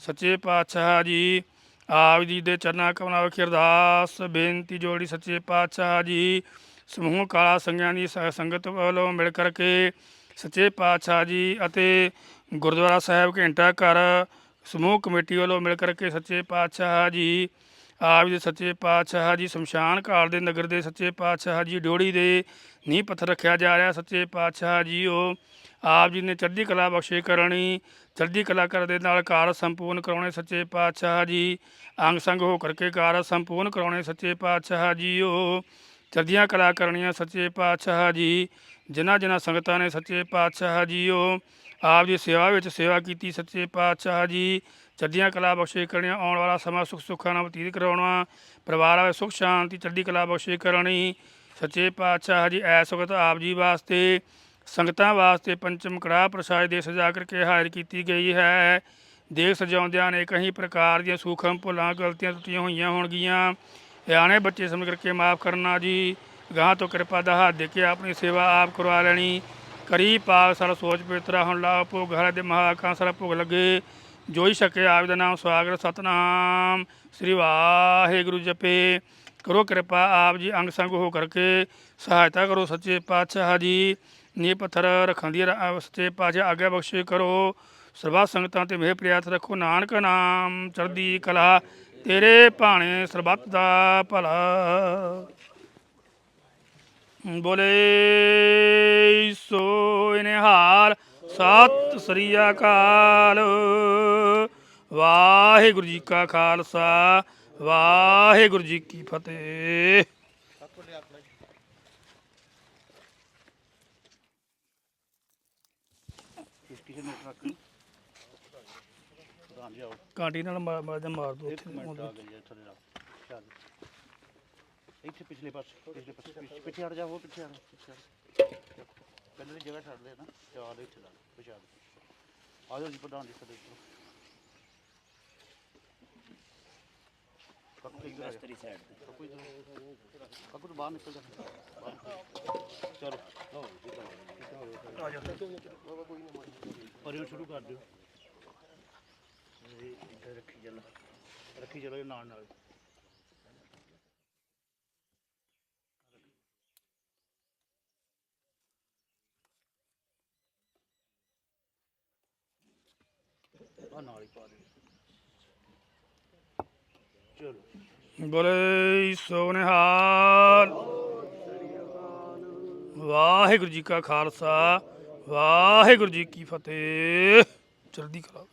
ਸੱਚੇ ਪਾਤਸ਼ਾਹ ਜੀ, ਆਪ ਜੀ ਦੇ ਚਰਨਾਂ ਕਮਲਾਂ ਵਿਖੇ ਅਰਦਾਸ, ਬੇਨਤੀ ਜੋੜੀ ਸੱਚੇ ਪਾਤਸ਼ਾਹ ਜੀ, ਸਮੂਹ ਕਾਲਾ ਸੰਗਿਆਂ ਦੀ ਸ- ਸੰਗਤ ਵੱਲੋਂ ਮਿਲ ਕਰਕੇ ਸੱਚੇ ਪਾਤਸ਼ਾਹ ਜੀ ਅਤੇ ਗੁਰਦੁਆਰਾ ਸਾਹਿਬ ਘੰਟਾ ਘਰ ਸਮੂਹ ਕਮੇਟੀ ਵੱਲੋਂ ਮਿਲ ਕਰਕੇ ਸੱਚੇ ਪਾਤਸ਼ਾਹ ਜੀ, ਆਪ ਜੀ ਸੱਚੇ ਪਾਤਸ਼ਾਹ ਜੀ, ਸ਼ਮਸ਼ਾਨ ਘਾਟ ਦੇ ਨਗਰ ਦੇ ਸੱਚੇ ਪਾਤਸ਼ਾਹ ਜੀ ਡਿਓੜੀ ਦੇ ਨੀਂਹ ਪੱਥਰ ਰੱਖਿਆ ਜਾ ਰਿਹਾ ਸੱਚੇ ਪਾਤਸ਼ਾਹ ਜੀ ਉਹ ਆਪ ਜੀ ਨੇ ਚੜ੍ਹਦੀ ਕਲਾ ਬਖਸ਼ੇ ਕਰਨੀ, ਚੜ੍ਹਦੀ ਕਲਾ ਕਰ ਦੇ ਨਾਲ ਕਾਰਜ ਸੰਪੂਰਨ ਕਰਾਉਣੇ ਸੱਚੇ ਪਾਤਸ਼ਾਹ ਜੀ। ਅੰਗ ਸੰਗ ਹੋ ਕਰਕੇ ਕਾਰਜ ਸੰਪੂਰਨ ਕਰਾਉਣੇ ਸੱਚੇ ਪਾਤਸ਼ਾਹ ਜੀ ਉਹ ਚੜ੍ਹਦੀਆਂ ਕਲਾ ਕਰਨੀਆਂ ਸੱਚੇ ਪਾਤਸ਼ਾਹ ਜੀ। ਜਿਨ੍ਹਾਂ ਜਿਨ੍ਹਾਂ ਸੰਗਤਾਂ ਨੇ ਸੱਚੇ ਪਾਤਸ਼ਾਹ ਜੀ ਉਹ ਆਪ ਜੀ ਸੇਵਾ ਵਿੱਚ ਸੇਵਾ ਕੀਤੀ ਸੱਚੇ ਪਾਤਸ਼ਾਹ ਜੀ। ਚੜ੍ਹਦੀਆਂ ਕਲਾ ਬਖਸ਼ੇ ਕਰਨੀਆਂ, ਆਉਣ ਵਾਲਾ ਸਮਾਂ ਸੁੱਖ ਸੁੱਖਾਂ ਨਾਲ ਬਤੀਤ ਕਰਾਉਣਾ, ਪਰਿਵਾਰ ਵਿੱਚ ਸੁੱਖ ਸ਼ਾਂਤੀ, ਚੜ੍ਹਦੀ ਕਲਾ ਬਖਸ਼ੇ ਕਰਨੀ। ਸੱਚੇ ਪਾਤਸ਼ਾਹ ਜੀ, ਐਸ ਵਕਤ ਆਪ ਜੀ ਵਾਸਤੇ ਸੰਗਤਾਂ ਵਾਸਤੇ ਪੰਚਮ ਕੜਾਹ ਪ੍ਰਸਾਦ ਦੇ ਸਜਾ ਕਰਕੇ ਹਾਜ਼ਰ ਕੀਤੀ ਗਈ ਹੈ। ਦੇਖ ਸਜਾਉਂਦਿਆਂ ਨੇ ਕਈ ਪ੍ਰਕਾਰ ਦੀਆਂ ਸੂਖਮ ਭੁੱਲਾਂ, ਗਲਤੀਆਂ ਟੁੱਟੀਆਂ ਹੋਈਆਂ ਹੋਣਗੀਆਂ। ਸਿਆਣੇ ਬੱਚੇ ਸਮਝ ਕਰਕੇ ਮਾਫ ਕਰਨਾ ਜੀ। ਗਾਂ ਤੋਂ ਕਿਰਪਾ ਦਾ ਹੱਥ ਦੇ ਕੇ ਆਪਣੀ ਸੇਵਾ ਆਪ ਕਰਵਾ ਲੈਣੀ। ਕਰੀ ਪਾਪ ਸਾਰਾ ਸੋਚ ਪਵਿੱਤਰਾ ਹੁਣ ਲਾ ਭੋਗ ਹਰੇ ਦੇ ਮਹਾਕਾਂ ਸਾਰਾ ਭੋਗ ਲੱਗੇ। ਜੋ ਹੀ ਸਕੇ ਆਪ ਦਾ ਨਾਮ ਸਵਾਗਤ ਸਤਨਾਮ। ਸ੍ਰੀ ਵਾਹਿਗੁਰੂ ਜਪੇ। ਕਰੋ ਕਿਰਪਾ ਆਪ ਜੀ, ਅੰਗ ਸੰਗ ਹੋ ਕਰਕੇ ਸਹਾਇਤਾ ਕਰੋ ਸੱਚੇ ਪਾਤਸ਼ਾਹ ਜੀ। ਨੀਂਹ ਪੱਥਰ ਰੱਖਣ ਦੀ ਰ- ਸੱਚੇ ਪਾਤਸ਼ਾਹ ਆਗਿਆ ਬਖਸ਼ੇ ਕਰੋ। ਸਰਬੱਤ ਸੰਗਤਾਂ ਤੇ ਮਿਹਰ ਪ੍ਰਿਆਤ ਰੱਖੋ। ਨਾਨਕ ਨਾਮ ਚੜ੍ਹਦੀ ਕਲਾ, ਤੇਰੇ ਭਾਣੇ ਸਰਬੱਤ ਦਾ ਭਲਾ। ਬੋਲੇ ਸੋ ਨਿਹਾਲ, ਸਤਿ ਸ੍ਰੀ ਅਕਾਲ। ਵਾਹਿਗੁਰੂ ਜੀ ਕਾ ਖਾਲਸਾ, ਵਾਹਿਗੁਰੂ ਜੀ ਕੀ ਫਤਿਹ। ਕਿਸੇ ਨੇ ਰੱਖੀ ਪ੍ਰਧਾਨ ਜੀ ਆਓ ਕਾਂਟੀ ਨਾਲ ਮਾਰ ਮਾਰ ਮਾਰ ਦੋ ਉੱਥੇ ਮਿੰਟ ਆ ਗਈ ਹੈ ਥੱਲੇ ਦਾ ਚੱਲ। ਇੱਥੇ ਪਿਛਲੇ ਪਾਸੇ ਪਿਛਲੇ ਪਾਸੇ ਪਿੱਛੇ- ਪਿੱਛੇ ਹਟ ਜਾ ਉਹ ਪਿੱਛੇ ਹਟ ਪਿੱਛੇ ਹਟ। ਪਹਿਲੇ ਦੀ ਜਗ੍ਹਾ ਛੱਡ ਦੇ ਨਾ। ਚਾਲ ਇੱਥੇ ਲਾ ਪਿਛੇ ਹਟ ਆ ਜਾਓ ਜੀ ਪ੍ਰਧਾਨ ਜੀ ਸਾਡੇ ਕੋਲ। ਕੱਕੂ ਇੱਧਰ ਆ ਜਾ ਸਾਈਡ ਤੇ ਕੱਕੂ ਇੱਧਰ ਕੱਕੂ ਤੋਂ ਬਾਹਰ ਨਿਕਲ ਜਾ ਬਾਹਰ ਨਿਕਲ। ਚਲੋ ਲਓ ਜੀ ਚਲੋ ਆ ਜਾ ਪਰ ਇਹ ਸ਼ੁਰੂ ਕਰ ਦਿਓ ਇਹ ਇੱਧਰ ਰੱਖੀ ਚੱਲ ਰੱਖੀ ਚਲੋ ਇਹ ਨਾਲ ਨਾਲ ਆ ਨਾਲ ਹੀ ਪਾ ਦੇ ਚਲੋ ਬੋਲੇ ਸੋ ਵਾਹਿਗੁਰੂ ਜੀ ਕਾ ਖਾਲਸਾ ਵਾਹਿਗੁਰੂ ਜੀ ਕੀ ਫਤਿਹ। ਚੜ੍ਹਦੀ ਕਲਾ